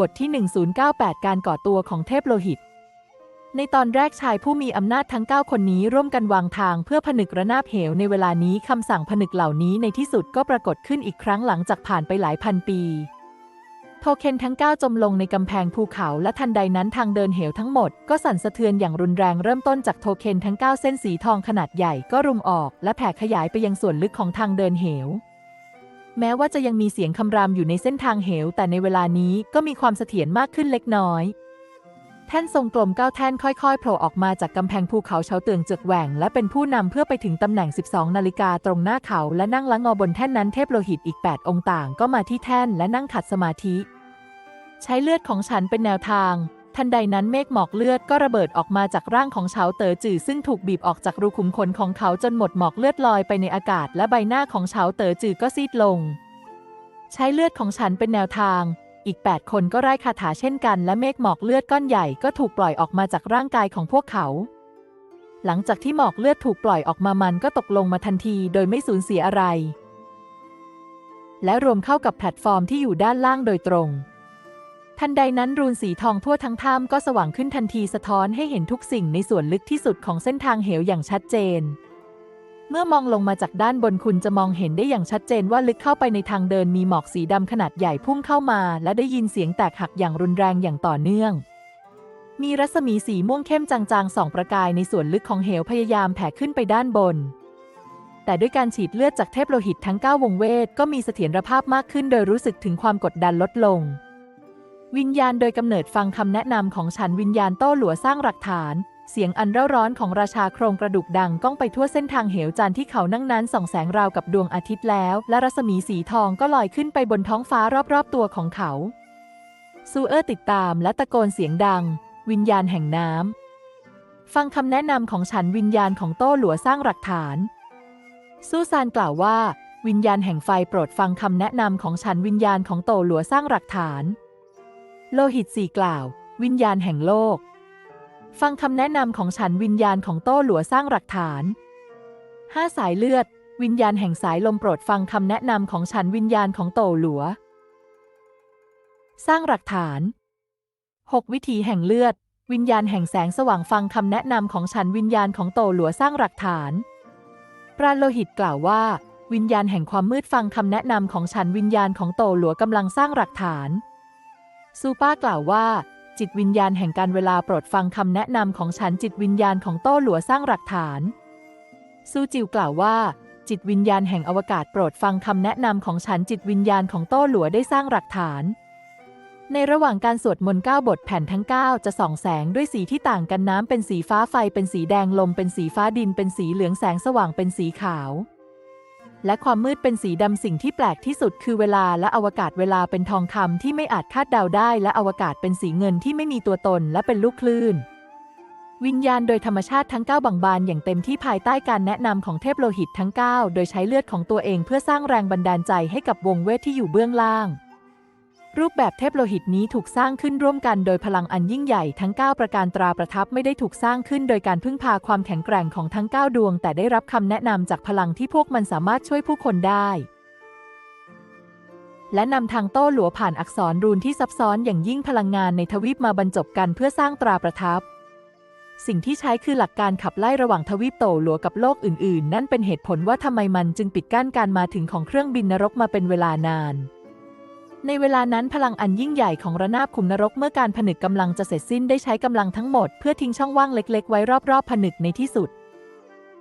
บทที่ 1098 การก่อตัวของเทพโลหิต ในตอนแรกชายผู้มีอำนาจทั้ง 9 คนนี้ร่วมกันวางทางเพื่อผนึกระนาบเหวในเวลานี้คำสั่งผนึกเหล่านี้ในที่สุดก็ปรากฏขึ้นอีกครั้งหลังจากผ่านไปหลายพันปีโทเคนทั้ง 9 จมลงในกำแพงภูเขาและทันใดนั้นทางเดินเหวทั้งหมดก็สั่นสะเทือนอย่างรุนแรงเริ่มต้นจากโทเคนทั้ง 9 เส้นสีทองขนาดใหญ่ก็รุมออก และแผ่ขยายไปยังส่วนลึกของทางเดินเหว แม้ว่าจะยังมีเสียงคำรามอยู่ในเส้นทางเหว แต่ในเวลานี้ก็มีความเสถียรมากขึ้นเล็กน้อย แท่นทรงกลมเก้าแท่นค่อยๆโผล่ออกมาจากกำแพงภูเขาเฉาเตืองเจือกแหว่ง และเป็นผู้นำเพื่อไปถึงตำแหน่ง 12 นาฬิกาตรงหน้าเขา และนั่งละงอบนแท่นนั้นเทพโลหิตอีก 8 องค์ต่าง ก็มาที่แท่นและนั่งขัดสมาธิ ใช้เลือดของฉันเป็นแนวทาง ทันใดนั้นเมฆหมอกเลือดก็ระเบิดออกมาจากร่างของเฉาเต๋อจื่อซึ่งถูกบีบออกจากรูขุมขนของเขาจนหมดหมอกเลือดลอยไปในอากาศ และใบหน้าของเฉาเต๋อจื่อก็ซีดลง ใช้เลือดของฉันเป็นแนวทาง อีก 8 คนก็ไร้คาถาเช่นกัน และเมฆหมอกเลือดก้อนใหญ่ก็ถูกปล่อยออกมาจากร่างกายของพวกเขา หลังจากที่หมอกเลือดถูกปล่อยออกมามันก็ตกลงมาทันที โดยไม่สูญเสียอะไร และรวมเข้ากับแพลตฟอร์มที่อยู่ด้านล่างโดยตรง ทันใดนั้นรูนสีทองทั่วทั้งถ้ำก็สว่างขึ้นทันทีสะท้อนให้เห็นทุกสิ่งในส่วนลึกที่สุดของเส้นทางเหวอย่างชัดเจน เมื่อมองลงมาจากด้านบนคุณจะมองเห็นได้อย่างชัดเจนว่าลึกเข้าไปในทางเดินมีหมอกสีดำขนาดใหญ่พุ่งเข้ามา และได้ยินเสียงแตกหักอย่างรุนแรงอย่างต่อเนื่อง มีรัศมีสีม่วงเข้มจางๆส่องประกายในส่วนลึกของเหวพยายามแผ่ขึ้นไปด้านบนแต่ด้วยการฉีดเลือดจากเทพโลหิตทั้ง 9 วงเวท ก็มีเสถียรภาพมากขึ้นโดยรู้สึกถึงความกดดันลดลง วิญญาณโดยกำเนิดฟังคำแนะนำของฉันวิญญาณโต้หลัวสร้างหลักฐาน เสียงอันเร่าร้อนของราชาโครงกระดูกดังก้องไปทั่วเส้นทางเหวจานที่เขานั่งนั้นส่องแสงราวกับดวงอาทิตย์แล้ว และรัศมีสีทองก็ลอยขึ้นไปบนท้องฟ้ารอบๆตัวของเขา ซูเออร์ติดตามและตะโกนเสียงดัง วิญญาณแห่งน้ำฟังคำแนะนำของฉันวิญญาณของโต้หลัวสร้างหลักฐานซูซานกล่าวว่า วิญญาณแห่งไฟโปรดฟังคำแนะนำของฉันวิญญาณของโตหลัวสร้างหลักฐาน โลหิตสี่กล่าว วิญญาณแห่งโลก ฟังคำแนะนำของฉันวิญญาณของโต้หลัวสร้างหลักฐานห้าสายเลือด วิญญาณแห่งสายลมโปรดฟังคำแนะนำของฉันวิญญาณของโตหลัว สร้างหลักฐานหกวิถีแห่งเลือด วิญญาณแห่งแสงสว่างฟังคำแนะนำของฉันวิญญาณของโตหลัวสร้างหลักฐาน ปราโลหิตกล่าวว่า วิญญาณแห่งความมืดฟังคำแนะนำของฉันวิญญาณของโตหลัวกำลังสร้างหลักฐาน ซูป้ากล่าวว่า จิตวิญญาณแห่งการเวลาโปรดฟังคำแนะนำของฉันจิตวิญญาณของโต้หลัวสร้างหลักฐาน ซูจิวกล่าวว่า จิตวิญญาณแห่งอวกาศโปรดฟังคำแนะนำของฉันจิตวิญญาณของโต้หลัวได้สร้างหลักฐาน ในระหว่างการสวดมนต์เก้าบทแผ่นทั้ง 9 จะส่องแสงด้วยสีที่ต่างกันน้ำเป็นสีฟ้าไฟเป็นสีแดงลมเป็นสีฟ้าดินเป็นสีเหลืองแสงสว่างเป็นสีขาว และความมืดเป็นสีดำสิ่งที่แปลกที่สุดคือเวลาและอวกาศเวลาเป็นทองคำที่ไม่อาจคาดเดาได้ และอวกาศเป็นสีเงินที่ไม่มีตัวตนและเป็นลูกคลื่น วิญญาณโดยธรรมชาติทั้ง 9บังบานอย่างเต็มที่ภายใต้การแนะนำของเทพโลหิตทั้ง 9 โดยใช้เลือดของตัวเองเพื่อสร้างแรงบันดาลใจให้กับวงเวทที่อยู่เบื้องล่าง รูปแบบเทพโลหิตนี้ถูกสร้างขึ้นร่วมกันโดยพลังอันยิ่งใหญ่ทั้ง 9 ประการตราประทับไม่ได้ถูกสร้างขึ้นโดยการพึ่งพาความแข็งแกร่งของทั้ง 9 ดวง แต่ได้รับคำแนะนำจากพลังที่พวกมันสามารถช่วยผู้คนได้ และนำทางโต้หลัวผ่านอักษรรูนที่ซับซ้อนอย่างยิ่งพลังงานในทวีปมาบรรจบกันเพื่อสร้างตราประทับ สิ่งที่ใช้คือหลักการขับไล่ระหว่างทวีปโตหลัวกับโลกอื่น ๆ นั่นเป็นเหตุผลว่าทำไมมันจึงปิดกั้นการมาถึงของเครื่องบินนรกมาเป็นเวลานาน ในเวลานั้นพลังอันยิ่งใหญ่ของระนาบขุมนรกเมื่อการผนึกกำลังจะเสร็จสิ้นได้ใช้กำลังทั้งหมดเพื่อทิ้งช่องว่างเล็ก ๆ ไว้รอบๆผนึกในที่สุด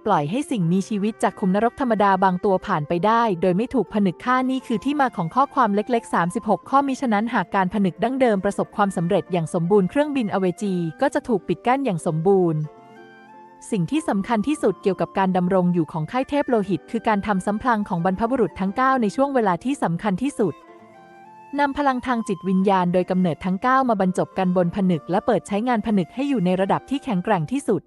ปล่อยให้สิ่งมีชีวิตจากขุมนรกธรรมดาบางตัวผ่านไปได้ โดยไม่ถูกผนึกฆ่านี่คือที่มาของข้อความเล็ก ๆ 36 ข้อมิฉะนั้นหากการผนึกดั้งเดิมประสบความสำเร็จอย่างสมบูรณ์เครื่องบินอเวจี ก็จะถูกปิดกั้นอย่างสมบูรณ์สิ่งที่สำคัญที่สุดเกี่ยวกับการดำรงอยู่ของค่ายเทพโลหิต คือการทำซ้ำพลังของบรรพบุรุษทั้ง 9 ในช่วงเวลาที่สำคัญที่สุด นำพลังทางจิตวิญญาณโดยกำเนิดทั้ง 9 มาบรรจบกันบนผนึกและเปิดใช้งานผนึกให้อยู่ในระดับที่แข็งแกร่งที่สุด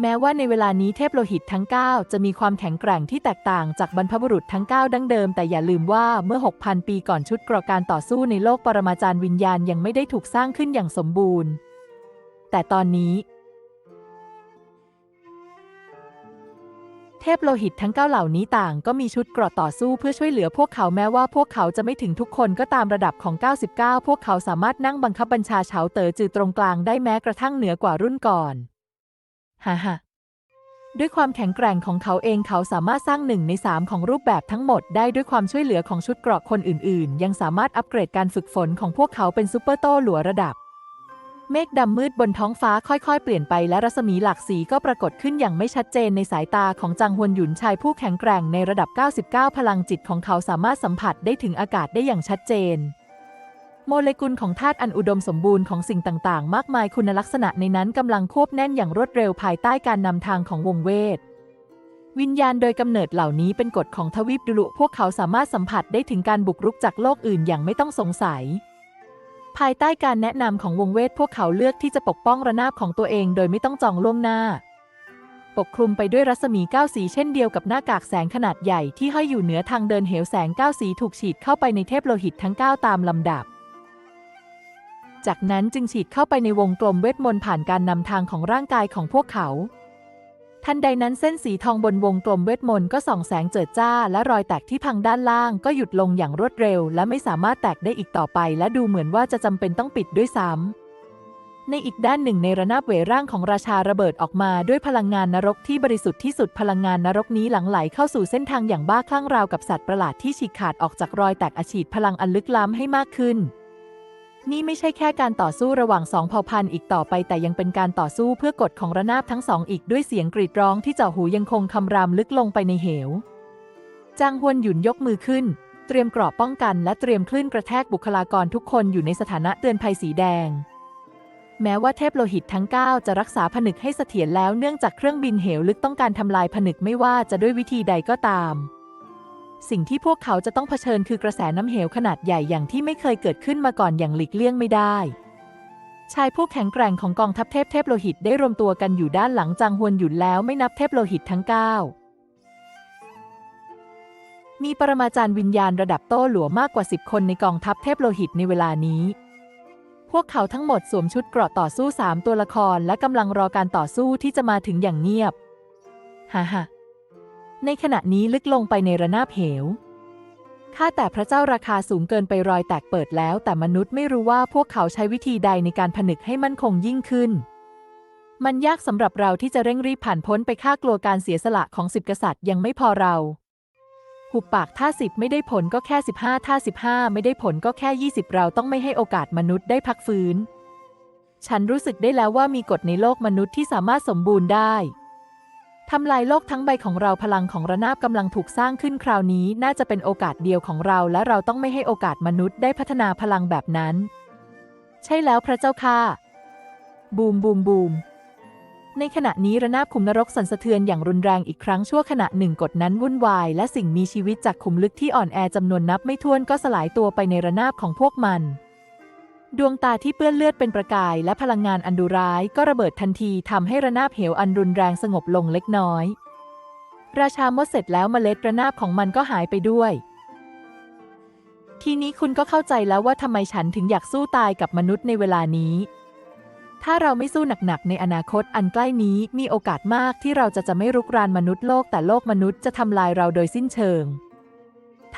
แม้ว่าในเวลานี้เทพโลหิตทั้ง 9 จะมีความแข็งแกร่งที่แตกต่างจากบรรพบุรุษทั้ง 9 ดั้งเดิม แต่อย่าลืมว่าเมื่อ 6,000 ปีก่อนชุดกรอการต่อสู้ในโลกปรมาจารย์วิญญาณยังไม่ได้ถูกสร้างขึ้นอย่างสมบูรณ์ แต่ตอนนี้ เทพโลหิตทั้งเก้าเหล่านี้ต่างก็มีชุดเกราะต่อสู้เพื่อช่วยเหลือพวกเขาแม้ว่าพวกเขาจะไม่ถึงทุกคนก็ตามระดับของ 99 พวกเขาสามารถนั่งบังคับบัญชาเฉาเต๋อจือตรงกลางได้แม้กระทั่งเหนือกว่ารุ่นก่อนฮ่าฮ่าด้วยความแข็งแกร่งของเขาเองเขาสามารถสร้างหนึ่งในสามของรูปแบบทั้งหมดได้ด้วยความช่วยเหลือของชุดเกราะคนอื่น ๆ ยังสามารถอัปเกรดการฝึกฝนของพวกเขาเป็นซูเปอร์โต้หลัวระดับ เมฆดำมืดบนท้องฟ้าค่อยๆ เปลี่ยนไปและรัศมีหลากสีก็ปรากฏขึ้นอย่างไม่ชัดเจนในสายตาของจางฮวนหยุนชายผู้แข็งแกร่งในระดับ 99 พลังจิตของเขาสามารถสัมผัสได้ถึงอากาศได้อย่างชัดเจน โมเลกุลของธาตุอันอุดมสมบูรณ์ของสิ่งต่างๆ มากมายคุณลักษณะในนั้นกำลังควบแน่นอย่างรวดเร็วภายใต้การนำทางของวงเวท วิญญาณโดยกำเนิดเหล่านี้เป็นกฎของทวีปดุลุพวกเขาสามารถสัมผัสได้ถึงการบุกรุกจากโลกอื่นอย่างไม่ต้องสงสัย ภายใต้การแนะนำของวงเวทพวกเขาเลือกที่จะปกป้องระนาบของตัวเองโดยไม่ต้องจองล่วงหน้า ปกคลุมไปด้วยรัศมีเก้าสีเช่นเดียวกับหน้ากากแสงขนาดใหญ่ที่ห้อยอยู่เหนือทางเดินเหวแสงเก้าสีถูกฉีดเข้าไปในเทพโลหิตทั้ง 9 ตามลำดับ จากนั้นจึงฉีดเข้าไปในวงกลมเวทมนต์ผ่านการนำทางของร่างกายของพวกเขา ทันใดนั้นเส้นสีทองบนวงกลมเวทมนต์ก็ส่องแสงเจิดจ้า และรอยแตกที่พังด้านล่างก็หยุดลงอย่างรวดเร็ว และไม่สามารถแตกได้อีกต่อไป และดูเหมือนว่าจะจำเป็นต้องปิดด้วยซ้ำในอีกด้านหนึ่งในระนาบเวร่างของราชาระเบิดออกมาด้วยพลังงานนรกที่บริสุทธิ์ที่สุดพลังงานนรกนี้หลั่งไหลเข้าสู่เส้นทางอย่างบ้าคลั่งราวกับสัตว์ประหลาดที่ฉีกขาดออกจากรอยแตกอาฉีดพลังอันลึกล้ำให้มากขึ้น นี่ไม่ใช่แค่การต่อสู้ระหว่างสองเผ่าพันธุ์อีกต่อไป แต่ยังเป็นการต่อสู้เพื่อกฎของระนาบทั้งสองอีกด้วยเสียงกรีดร้องที่เจาะหูยังคงคำรามลึกลงไปในเหว จางฮวนหยุนยกมือขึ้น เตรียมกราะป้องกันและเตรียมคลื่นกระแทกบุคลากรทุกคนอยู่ในสถานะเตือนภัยสีแดง แม้ว่าเทพโลหิตทั้ง 9 จะรักษาผนึกให้เสถียรแล้วเนื่องจากเครื่องบินเหวลึกต้องการทำลายผนึกไม่ว่าจะด้วยวิธีใดก็ตาม สิ่งที่พวกเขาจะต้องเผชิญคือกระแสน้ำเหวขนาดใหญ่อย่างที่ไม่เคยเกิดขึ้นมาก่อนอย่างหลีกเลี่ยงไม่ได้ ชายผู้แข็งแกร่งของกองทัพเทพเทพโลหิตได้รวมตัวกันอยู่ด้านหลังจางฮวนหยุนแล้วไม่นับเทพโลหิตทั้ง 9 มีปรมาจารย์วิญญาณระดับโต้หลัวมากกว่า 10 คนในกองทัพเทพโลหิตในเวลานี้ พวกเขาทั้งหมดสวมชุดเกราะต่อสู้ 3 ตัวละครและกำลังรอการต่อสู้ที่จะมาถึงอย่างเงียบ ฮ่าฮ่า ในขณะนี้ลึกลงไปในระนาบเหว ข้าแต่พระเจ้าราคาสูงเกินไปรอยแตกเปิดแล้ว แต่มนุษย์ไม่รู้ว่าพวกเขาใช้วิธีใดในการผนึกให้มั่นคงยิ่งขึ้น มันยากสำหรับเราที่จะเร่งรีบผ่านพ้นไปค่ากลัวการเสียสละของสิบกษัตริย์ยังไม่พอเรา หุบปากถ้าสิบไม่ได้ผลก็แค่สิบห้าถ้าสิบห้าไม่ได้ผลก็แค่ยี่สิบเราต้องไม่ให้โอกาสมนุษย์ได้พักฟื้น ฉันรู้สึกได้แล้วว่ามีกฎในโลกมนุษย์ที่สามารถสมบูรณ์ได้ ทำลายโลกทั้งใบของเราพลังของระนาบกำลังถูกสร้างขึ้นคราวนี้น่าจะเป็นโอกาสเดียวของเราและเราต้องไม่ให้โอกาสมนุษย์ได้พัฒนาพลังแบบนั้น ใช่แล้วพระเจ้าค่ะ บูมบูมบูมในขณะนี้ระนาบขุมนรกสั่นสะเทือนอย่างรุนแรงอีกครั้งชั่วขณะหนึ่งกฎนั้นวุ่นวาย และสิ่งมีชีวิตจากขุมลึกที่อ่อนแอจำนวนนับไม่ถ้วนก็สลายตัวไปในระนาบของพวกมัน ดวงตาที่เปื้อนเลือดเป็นประกายและพลังงานอันดุร้ายก็ระเบิดทันทีทำให้ระนาบเหวอันรุนแรงสงบลงเล็กน้อย ราชามดเสร็จแล้วเมล็ดระนาบของมันก็หายไปด้วย ทีนี้คุณก็เข้าใจแล้วว่าทำไมฉันถึงอยากสู้ตายกับมนุษย์ในเวลานี้ ถ้าเราไม่สู้หนักๆในอนาคตอันใกล้นี้มีโอกาสมากที่เราจะจะไม่รุกรานมนุษย์โลกแต่โลกมนุษย์จะทำลายเราโดยสิ้นเชิง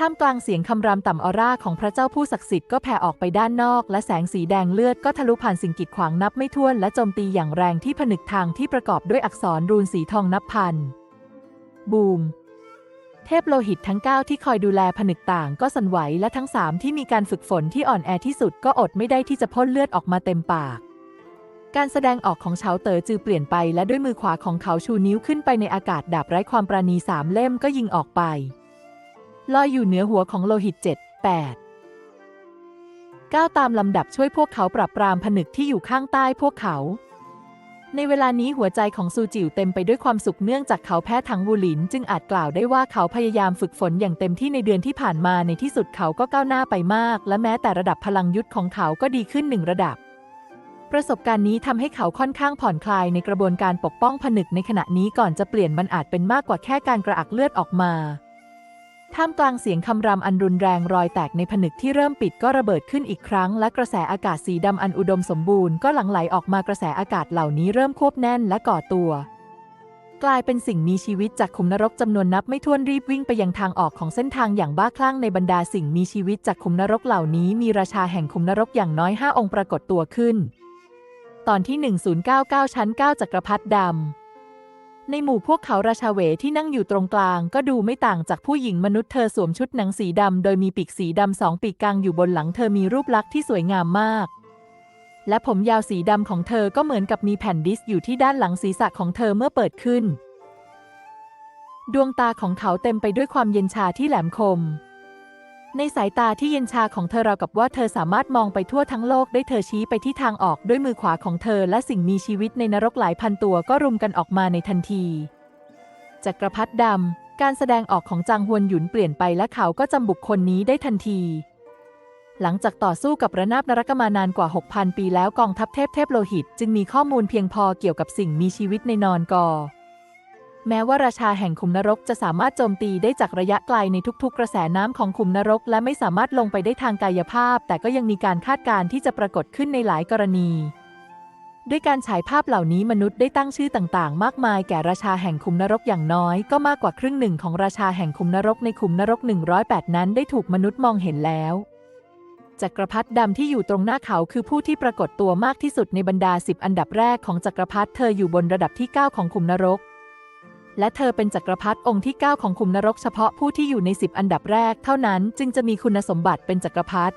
ท่ามกลางเสียงคำรามต่ำออร่าของพระเจ้าผู้ศักดิ์สิทธิ์ก็แผ่ออกไปด้านนอก และแสงสีแดงเลือดก็ทะลุผ่านสิ่งกีดขวางนับไม่ถ้วน และโจมตีอย่างแรงที่ผนึกทางที่ประกอบด้วยอักษรรูนสีทองนับพัน บูม เทพโลหิตทั้ง 9 ที่คอยดูแลผนึกต่างก็สั่นไหวและทั้ง 3 ที่มีการฝึกฝนที่อ่อนแอที่สุดก็อดไม่ได้ที่จะพ่นเลือดออกมาเต็มปากการแสดงออกของเฉาเต๋อจือเปลี่ยนไปและด้วยมือขวาของเขาชูนิ้วขึ้นไปในอากาศดาบไร้ความปราณีสามเล่มก็ยิงออกไป ลอยอยู่เหนือหัวของโลหิตเจ็ดแปดก้าวตามลำดับช่วยพวกเขาปรับปรามผนึกที่อยู่ข้างใต้พวกเขา ในเวลานี้หัวใจของซูจิวเต็มไปด้วยความสุขเนื่องจากเขาแพ้ถังวูหลิน จึงอาจกล่าวได้ว่าเขาพยายามฝึกฝนอย่างเต็มที่ในเดือนที่ผ่านมาในที่สุดเขาก็ก้าวหน้าไปมาก และแม้แต่ระดับพลังยุทธของเขาก็ดีขึ้นหนึ่งระดับประสบการณ์นี้ทำให้เขาค่อนข้างผ่อนคลายในกระบวนการปกป้องผนึกในขณะนี้ก่อนจะเปลี่ยนมันอาจเป็นมากกว่าแค่การกระอักเลือดออกมา ท่ามกลางเสียงคำรามอันรุนแรงรอยแตกในผนึกที่เริ่มปิดก็ระเบิดขึ้นอีกครั้ง และกระแสอากาศสีดำอันอุดมสมบูรณ์ก็หลั่งไหลออกมากระแสอากาศเหล่านี้เริ่มควบแน่นและก่อตัว กลายเป็นสิ่งมีชีวิตจากขุมนรกจำนวนนับไม่ถ้วนรีบวิ่งไปยังทางออกของเส้นทางอย่างบ้าคลั่งในบรรดาสิ่งมีชีวิตจากขุมนรกเหล่านี้ มีราชาแห่งขุมนรกอย่างน้อย5องค์ปรากฏตัวขึ้น ตอนที่ 1099 ชั้น 9 จักรพรรดิดำ ในหมู่พวกเขาราชาเวที่นั่งอยู่ตรงกลาง ก็ดูไม่ต่างจากผู้หญิงมนุษย์เธอสวมชุดหนังสีดำโดยมีปีกสีดำสองปีกกลางอยู่บนหลังเธอมีรูปลักษณ์ที่สวยงามมาก และผมยาวสีดำของเธอก็เหมือนกับมีแผ่นดิสก์อยู่ที่ด้านหลังศีรษะของเธอเมื่อเปิดขึ้น ดวงตาของเขาเต็มไปด้วยความเย็นชาที่แหลมคม ในสายตาที่เย็นชาของเธอราวกับว่าเธอสามารถมองไปทั่วทั้งโลกได้เธอชี้ไปที่ทางออกด้วยมือขวาของเธอและสิ่งมีชีวิตในนรกหลายพันตัวก็รุมกันออกมาในทันที จักรพรรดิดำ การแสดงออกของจางฮวนหยุนเปลี่ยนไปและเขาก็จำบุคคลนี้ได้ทันที หลังจากต่อสู้กับระนาบนรกมานานกว่า 6,000 ปีแล้วกองทัพเทพเทพโลหิต จึงมีข้อมูลเพียงพอเกี่ยวกับสิ่งมีชีวิตในนอนกอ แม้ว่าราชาแห่งขุมนรกจะสามารถโจมตีได้จากระยะไกลในทุกๆ กระแสน้ำของขุมนรก และไม่สามารถลงไปได้ทางกายภาพ แต่ก็ยังมีการคาดการณ์ที่จะปรากฏขึ้นในหลายกรณี ด้วยการฉายภาพเหล่านี้มนุษย์ได้ตั้งชื่อต่างๆ มากมายแก่ราชาแห่งขุมนรกอย่างน้อย ก็มากกว่าครึ่งหนึ่งของราชาแห่งขุมนรกในขุมนรก 108 นั้นได้ถูกมนุษย์มองเห็นแล้วจักรพรรดิดำที่อยู่ตรงหน้าเขาคือผู้ที่ปรากฏตัวมากที่สุดในบรรดา 10 อันดับแรกของจักรพรรดิเธออยู่บนระดับที่ 9 ของขุมนรก และเธอเป็นจักรพรรดิองค์ที่ 9 ของขุมนรกเฉพาะผู้ที่อยู่ใน 10 อันดับแรกเท่านั้นจึงจะมีคุณสมบัติเป็นจักรพรรดิ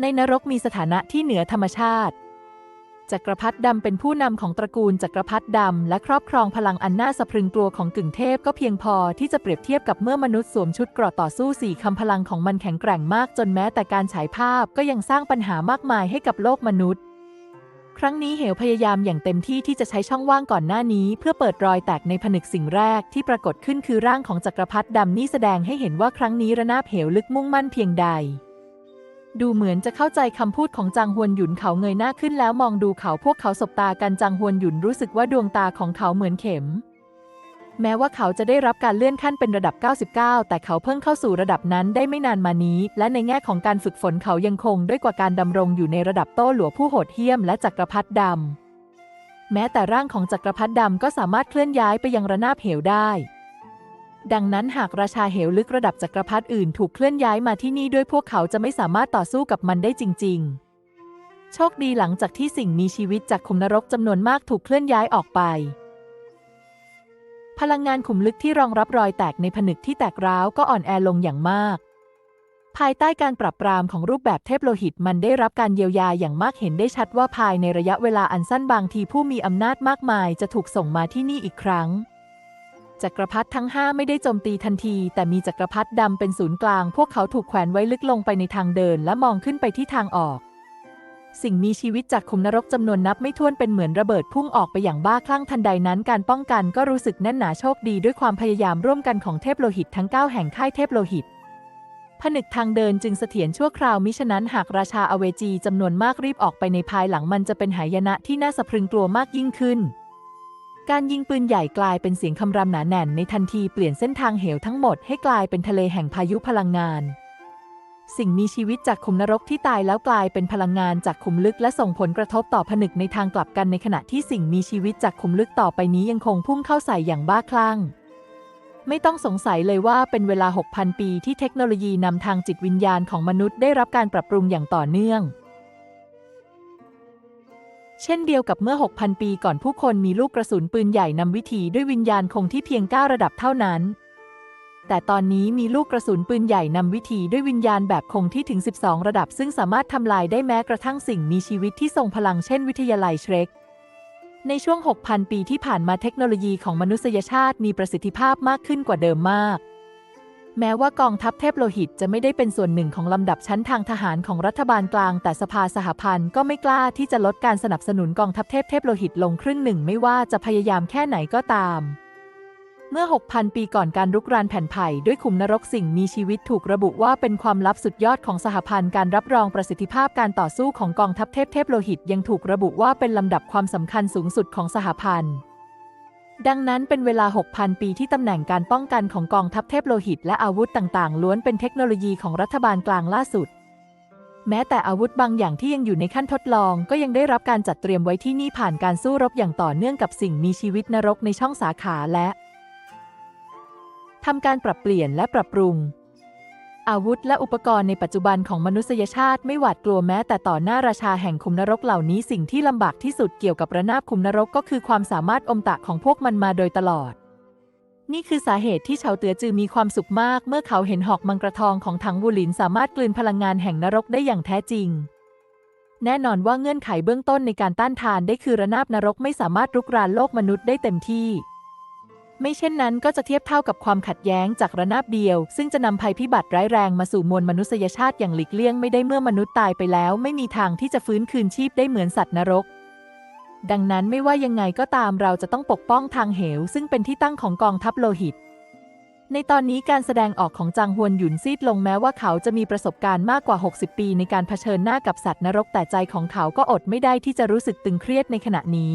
ในนรกมีสถานะที่เหนือธรรมชาติ จักรพรรดิดำเป็นผู้นำของตระกูลจักรพรรดิดำและครอบครองพลังอันน่าสะพรึงกลัวของกึ่งเทพก็เพียงพอที่จะเปรียบเทียบกับเมื่อมนุษย์สวมชุดเกราะต่อสู้สี่คำพลังของมันแข็งแกร่งมากจนแม้แต่การฉายภาพก็ยังสร้างปัญหามากมายให้กับโลกมนุษย์ ครั้งนี้เหวพยายามอย่างเต็มที่ที่จะใช้ช่องว่างก่อนหน้านี้ เพื่อเปิดรอยแตกในผนึกสิ่งแรกที่ปรากฏขึ้นคือร่างของจักรพรรดิดำนี่แสดงให้เห็นว่าครั้งนี้ระนาบเหวลึกมุ่งมั่นเพียงใด ดูเหมือนจะเข้าใจคำพูดของจางฮวนหยุนเขาเงยหน้าขึ้นแล้วมองดูเขาพวกเขาสบตากันจางฮวนหยุนรู้สึกว่าดวงตาของเขาเหมือนเข็ม แม้ว่าเขาจะได้รับการเลื่อนขั้นเป็นระดับ 99 แต่เขาเพิ่งเข้าสู่ระดับนั้นได้ไม่นานมานี้ และในแง่ของการฝึกฝนเขายังคงด้วยกว่าการดำรงอยู่ในระดับโต้หลัวผู้โหดเหี้ยมและจักรพรรดิดำ แม้แต่ร่างของจักรพรรดิดำก็สามารถเคลื่อนย้ายไปยังระนาบเหวได้ ดังนั้นหากราชาเหวลึกระดับจักรพรรดิอื่นถูกเคลื่อนย้ายมาที่นี่ด้วยพวกเขาจะไม่สามารถต่อสู้กับมันได้จริง ๆ โชคดีหลังจากที่สิ่งมีชีวิตจากขุมนรกจำนวนมากถูกเคลื่อนย้ายออกไป พลังงานขุมลึกที่รองรับรอยแตกในผนึกที่แตกร้าวก็อ่อนแอลงอย่างมาก ภายใต้การปรับปรามของรูปแบบเทพโลหิตมันได้รับการเยียวยาอย่างมากเห็นได้ชัดว่าภายในระยะเวลาอันสั้นบางทีผู้มีอำนาจมากมายจะถูกส่งมาที่นี่อีกครั้ง จักรพรรดิทั้งห้าไม่ได้โจมตีทันที แต่มีจักรพรรดิดำเป็นศูนย์กลาง พวกเขาถูกแขวนไว้ลึกลงไปในทางเดินและมองขึ้นไปที่ทางออก สิ่งมีชีวิตจากขุมนรกจำนวนนับไม่ถ้วนเป็นเหมือนระเบิดพุ่งออกไปอย่างบ้าคลั่งทันใดนั้นการป้องกันก็รู้สึกแน่นหนาโชคดีด้วยความพยายามร่วมกันของเทพโลหิตทั้ง 9 แห่งค่ายเทพโลหิต ผนึกทางเดินจึงเสถียรชั่วคราวมิฉะนั้นหากราชาอเวจีจำนวนมากรีบออกไปในภายหลังมันจะเป็นหายนะที่น่าสะพรึงกลัวมากยิ่งขึ้น การยิงปืนใหญ่กลายเป็นเสียงคำรามหนาแน่นในทันทีเปลี่ยนเส้นทางเหวทั้งหมดให้กลายเป็นทะเลแห่งพายุพลังงาน สิ่งมีชีวิตจากขุมนรกที่ตายแล้วกลายเป็นพลังงานจากขุมลึกและส่งผลกระทบต่อผนึกในทางกลับกันในขณะที่สิ่งมีชีวิตจากขุมลึกต่อไปนี้ยังคงพุ่งเข้าใส่อย่างบ้าคลั่ง ไม่ต้องสงสัยเลยว่าเป็นเวลา 6,000 ปีที่เทคโนโลยีนำทางจิตวิญญาณของมนุษย์ได้รับการปรับปรุงอย่างต่อเนื่อง เช่นเดียวกับเมื่อ 6,000 ปีก่อนผู้คนมีลูกกระสุนปืนใหญ่นำวิถีด้วยวิญญาณคงที่เพียง 9 ระดับเท่านั้น แต่ตอนนี้มีลูกกระสุนปืนใหญ่นำวิถีด้วยวิญญาณแบบคงที่ถึง 12 ระดับ ซึ่งสามารถทำลายได้แม้กระทั่งสิ่งมีชีวิตที่ทรงพลังเช่นวิทยาลัยเชรกในช่วง 6,000 ปีที่ผ่านมาเทคโนโลยีของมนุษยชาติมีประสิทธิภาพมากขึ้นกว่าเดิมมาก แม้ว่ากองทัพเทพโลหิตจะไม่ได้เป็นส่วนหนึ่งของลำดับชั้นทางทหารของรัฐบาลกลาง แต่สภาสหพันธ์ก็ไม่กล้าที่จะลดการสนับสนุนกองทัพเทพเทพโลหิตลงครึ่งหนึ่งไม่ว่าจะพยายามแค่ไหนก็ตาม เมื่อ 6,000 ปีก่อนการรุกรานแผ่นไผ่ด้วยขุมนรกสิ่งมีชีวิตถูกระบุว่าเป็นความลับสุดยอดของสหพันธ์การรับรองประสิทธิภาพการต่อสู้ของกองทัพเทพเทพโลหิตยังถูกระบุว่าเป็นลำดับความสำคัญสูงสุดของสหพันธ์ดังนั้นเป็นเวลา 6,000 ปีที่ตำแหน่งการป้องกันของกองทัพเทพโลหิต และอาวุธต่าง ๆ ล้วนเป็นเทคโนโลยีของรัฐบาลกลางล่าสุด แม้แต่อาวุธบางอย่างที่ยังอยู่ในขั้นทดลอง ก็ยังได้รับการจัดเตรียมไว้ที่นี่ผ่านการสู้รบอย่างต่อเนื่องกับสิ่งมีชีวิตนรกในช่องสาขาและ ทำการปรับเปลี่ยนและปรับปรุง อาวุธและอุปกรณ์ในปัจจุบันของมนุษยชาติไม่หวาดกลัวแม้แต่ต่อหน้าราชาแห่งคุมนรกเหล่านี้สิ่งที่ลำบากที่สุดเกี่ยวกับระนาบคุมนรกก็คือความสามารถอมตะของพวกมันมาโดยตลอดนี่คือสาเหตุที่ชาวเตือจือมีความสุขมาก เมื่อเขาเห็นหอกมังกรทองของถังวูหลินสามารถกลืนพลังงานแห่งนรกได้อย่างแท้จริง แน่นอนว่าเงื่อนไขเบื้องต้นในการต้านทานได้คือระนาบนรกไม่สามารถรุกรานโลกมนุษย์ได้เต็มที่ ไม่เช่นนั้นก็จะเทียบเท่ากับความขัดแย้งจากระนาบเดียว ซึ่งจะนำภัยพิบัติร้ายแรงมาสู่มวลมนุษยชาติอย่างหลีกเลี่ยงไม่ได้เมื่อมนุษย์ตายไปแล้ว ไม่มีทางที่จะฟื้นคืนชีพได้เหมือนสัตว์นรก ดังนั้นไม่ว่ายังไงก็ตามเราจะต้องปกป้องทางเหว ซึ่งเป็นที่ตั้งของกองทัพโลหิต ในตอนนี้การแสดงออกของจางฮวนหยุนซีดลงแม้ว่าเขาจะมีประสบการณ์มากกว่า 60 ปีในการเผชิญหน้ากับสัตว์นรกแต่ใจของเขาก็อดไม่ได้ที่จะรู้สึกตึงเครียดในขณะนี้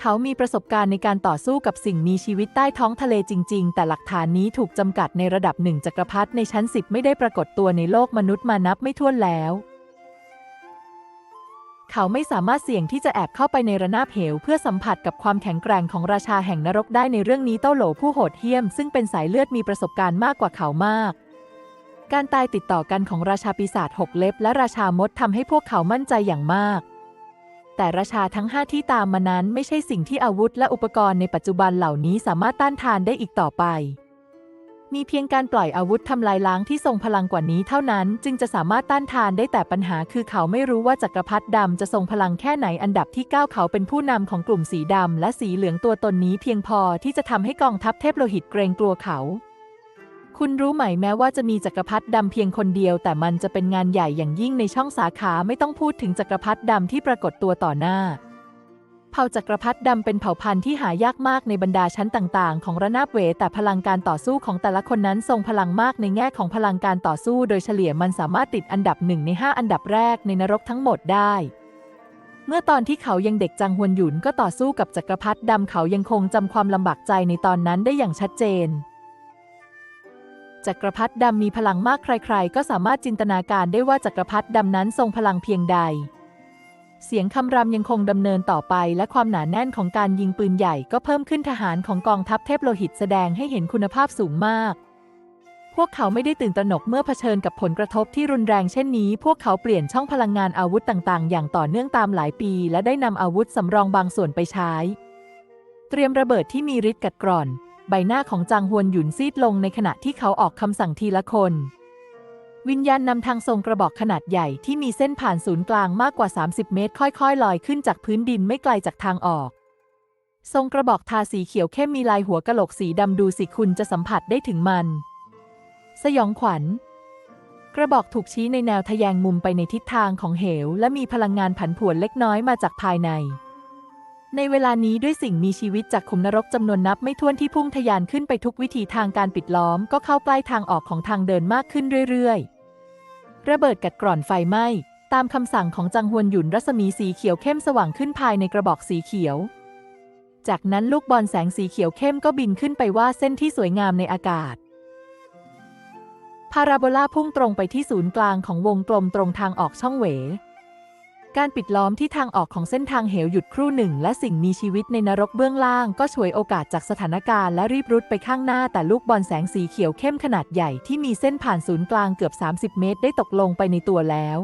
เขามีประสบการณ์ในการต่อสู้กับสิ่งมีชีวิตใต้ท้องทะเลจริง ๆ แต่หลักฐานนี้ถูกจำกัดในระดับหนึ่งจักรพรรดิในชั้นสิบไม่ได้ปรากฏตัวในโลกมนุษย์มานับไม่ถ้วนแล้ว เขาไม่สามารถเสี่ยงที่จะแอบเข้าไปในระนาบเหว เพื่อสัมผัสกับความแข็งแกร่งของราชาแห่งนรกได้ในเรื่องนี้เต้าโหลผู้โหดเหี้ยม ซึ่งเป็นสายเลือดมีประสบการณ์มากกว่าเขามากการตายติดต่อกันของราชาปีศาจหกเล็บและราชามดทำให้พวกเขามั่นใจอย่างมาก แต่ราชาทั้งห้าที่ตามมานั้นไม่ใช่สิ่งที่อาวุธและอุปกรณ์ในปัจจุบันเหล่านี้สามารถต้านทานได้อีกต่อไป มีเพียงการปล่อยอาวุธทำลายล้างที่ทรงพลังกว่านี้เท่านั้น จึงจะสามารถต้านทานได้แต่ปัญหาคือเขาไม่รู้ว่าจักรพรรดิดำจะทรงพลังแค่ไหนอันดับที่ 9 เขาเป็นผู้นำของกลุ่มสีดำและสีเหลืองตัวตนนี้เพียงพอที่จะทำให้กองทัพเทพโลหิตเกรงกลัวเขา คุณรู้ไหมแม้ว่าจะมีจักรพรรดิดำเพียงคนเดียว แต่มันจะเป็นงานใหญ่อย่างยิ่งในช่องสาขาไม่ต้องพูดถึงจักรพรรดิดำที่ปรากฏตัวต่อหน้า เผ่าจักรพรรดิดำเป็นเผ่าพันธุ์ที่หายากมากในบรรดาชั้นต่าง ๆ ของระนาบเวแต่พลังการต่อสู้ของแต่ละคนนั้นทรงพลังมากในแง่ของพลังการต่อสู้ โดยเฉลี่ยมันสามารถติดอันดับหนึ่งใน5อันดับแรกในนรกทั้งหมดได้เมื่อตอนที่เขายังเด็กจังฮวนหยุนก็ต่อสู้กับจักรพรรดิดำเขายังคงจำความลำบากใจในตอนนั้นได้อย่างชัดเจน จักรพรรดิดำมีพลังมากใครๆ ก็สามารถจินตนาการได้ว่าจักรพรรดิดำนั้นทรงพลังเพียงใด เสียงคำรำยังคงดำเนินต่อไป และความหนาแน่นของการยิงปืนใหญ่ก็เพิ่มขึ้นทหารของกองทัพเทพโลหิตแสดงให้เห็นคุณภาพสูงมาก พวกเขาไม่ได้ตื่นตระหนกเมื่อเผชิญกับผลกระทบที่รุนแรงเช่นนี้ พวกเขาเปลี่ยนช่องพลังงานอาวุธต่างๆ อย่างต่อเนื่องตามหลายปี และได้นำอาวุธสำรองบางส่วนไปใช้ เตรียมระเบิดที่มีฤทธิ์กัดกร่อน ใบหน้าของจางฮวนหยุนซีดลงในขณะที่เขาออกคำสั่งทีละคน วิญญาณนำทางทรงกระบอกขนาดใหญ่ที่มีเส้นผ่านศูนย์กลางมากกว่า 30 เมตร ค่อยๆ ลอยขึ้นจากพื้นดินไม่ไกลจากทางออก ทรงกระบอกทาสีเขียวเข้มมีลายหัวกะโหลกสีดำดูสิคุณจะสัมผัสได้ถึงมัน สยองขวัญ กระบอกถูกชี้ในแนวทะแยงมุมไปในทิศทางของเหว และมีพลังงานผันผวนเล็กน้อยมาจากภายใน ในเวลานี้ด้วยสิ่งมีชีวิตจากขุมนรกจำนวนนับไม่ถ้วนที่พุ่งทะยานขึ้นไปทุกวิธีทางการปิดล้อมก็เข้าใกล้ทางออกของทางเดินมากขึ้นเรื่อยๆ ระเบิดกัดกร่อนไฟไหม้ตามคำสั่งของจังฮวนหยุนรัศมีสีเขียวเข้มสว่างขึ้นภายในกระบอกสีเขียว จากนั้นลูกบอลแสงสีเขียวเข้มก็บินขึ้นไปว่าเส้นที่สวยงามในอากาศ พาราโบลาพุ่งตรงไปที่ศูนย์กลางของวงกลมตรงทางออกช่องเหว การปิดล้อมที่ทางออกของเส้นทางเหวหยุดครู่หนึ่ง และสิ่งมีชีวิตในนรกเบื้องล่าง ก็ฉวยโอกาสจากสถานการณ์และรีบรุดไปข้างหน้าแต่ลูกบอลแสงสีเขียวเข้มขนาดใหญ่ที่มีเส้นผ่านศูนย์กลางเกือบ 30 เมตร ได้ตกลงไปในตัวแล้ว